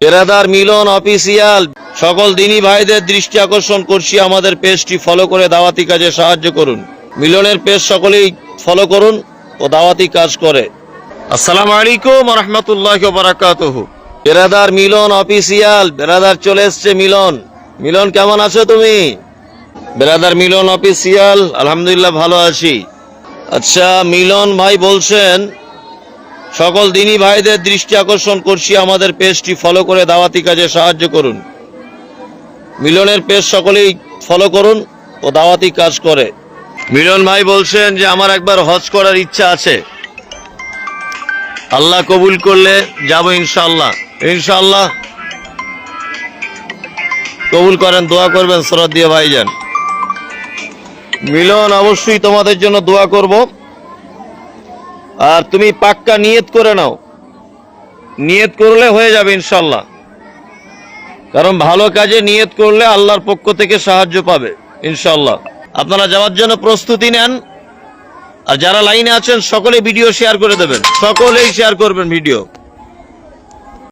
পেরাদার মিলন official. সকল দিনী ভাইদের দৃষ্টি আকর্ষণ করছি, আমাদের পেজটি ফলো করে দাওয়াতি কাজে সাহায্য করুন। মিলনের পেজ সকলেই ফলো করুন ও দাওয়াতি কাজ করে। আসসালামু আলাইকুম রহমতুল্লাহ বারাকাতুহু। বেরাদার মিলন অফিসিয়াল বেরাদার চলে এসছে মিলন। মিলন, কেমন আছো তুমি? বেরাদার মিলন অফিসিয়াল, আলহামদুলিল্লাহ ভালো আছি। আচ্ছা মিলন ভাই বলছেন সকল দিনী ভাইদের দৃষ্টি আকর্ষণ করছি, আমাদের পেজটি ফলো করে দাওয়াতি কাজে সাহায্য করুন। মিলনের পেজ সকলেই ফলো করুন ও দাওয়াতি কাজ করে। মিলন ভাই বলছেন যে, আমার একবার হজ করার ইচ্ছা আছে। আল্লাহ কবুল করলে যাব ইনশাল্লাহ ইনশাল্লাহ কবুল করেন, দোয়া করবেন সরাদ দিয়ে ভাইজান। মিলন, অবশ্যই তোমাদের জন্য দোয়া করব। আর তুমি পাক্কা নিয়ত করে নাও। নিয়ত করলে হয়ে যাবে ইনশাল্লাহ। কারণ ভালো কাজে নিয়ত করলে আল্লাহর পক্ষ থেকে সাহায্য পাবে ইনশাল্লাহ। আপনারা যাওয়ার জন্য প্রস্তুতি নেন। আর যারা লাইনে আছেন সকলে ভিডিও শেয়ার করে দেবেন। সকলেই শেয়ার করবেন ভিডিও